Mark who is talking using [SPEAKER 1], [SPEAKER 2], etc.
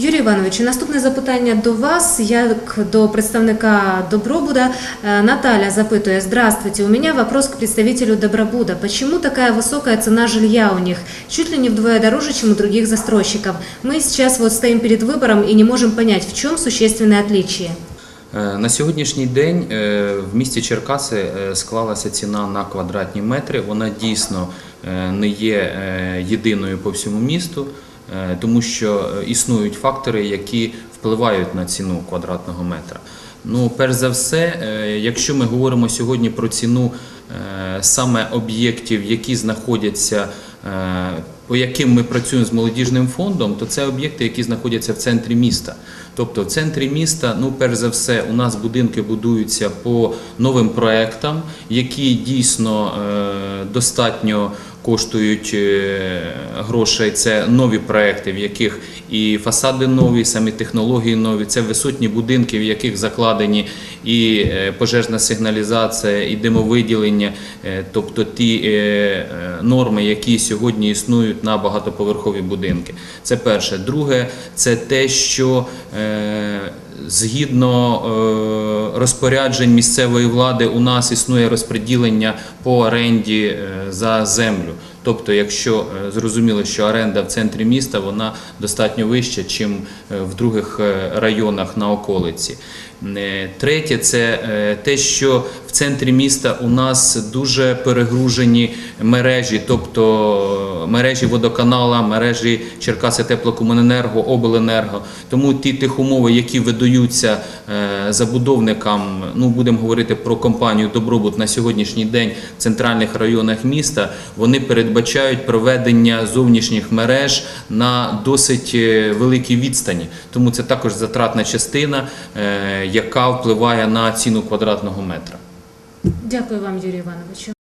[SPEAKER 1] Юрій Іванович, наступне запитання до вас, як до представника Добробуда. Э, Наталья запытывает. Здравствуйте, у меня вопрос к представителю Добробуда. Почему такая высокая цена жилья у них? Чуть ли не вдвое дороже, чем у других застройщиков. Мы сейчас вот стоим перед выбором и не можем понять, в чем существенное отличие.
[SPEAKER 2] Е, На сьогоднішній день е, в місті Черкаси е, склалася ціна на квадратні метри. Вона дійсно е, не є е, єдиною по всьому місту, е, тому що е, існують фактори, які впливають на ціну квадратного метра. Ну, перш за все, е, якщо ми говоримо сьогодні про ціну е, саме об'єктів, які знаходяться е, по яким ми працюємо з молодіжним фондом, то це об'єкти, які знаходяться в центрі міста. Тобто в центрі міста, ну перш за все, у нас будинки будуються по новим проектам, які дійсно е, достатньо коштують е, грошей. Це нові проекти, в яких і фасади нові, самі технології нові. Це висотні будинки, в яких закладені і е, пожежна сигналізація, і димовиділення, е, тобто ті норми, які сьогодні існують на багатоповерхові будинки. Це перше. Друге, це те, що згідно е, розпоряджень місцевої влади у нас існує розподілення по оренді е, за землю. Тобто, якщо е, зрозуміло, що оренда в центрі міста вона достатньо вища, ніж в других районах на околиці. Третє, це те, що в центрі міста у нас дуже перегружені мережі, тобто мережі водоканала, мережі Черкаси Теплокомуненерго, Обленерго. Тому ті тих умови, які видаються е, забудовникам, ну будемо говорити про компанію Добробут на сьогоднішній день в центральних районах міста, вони передбачають проведення зовнішніх мереж на досить е, великій відстані. Тому це також затратна частина, е, яка впливає на ціну квадратного метра.
[SPEAKER 1] Дякую вам, Юрій Івановичу.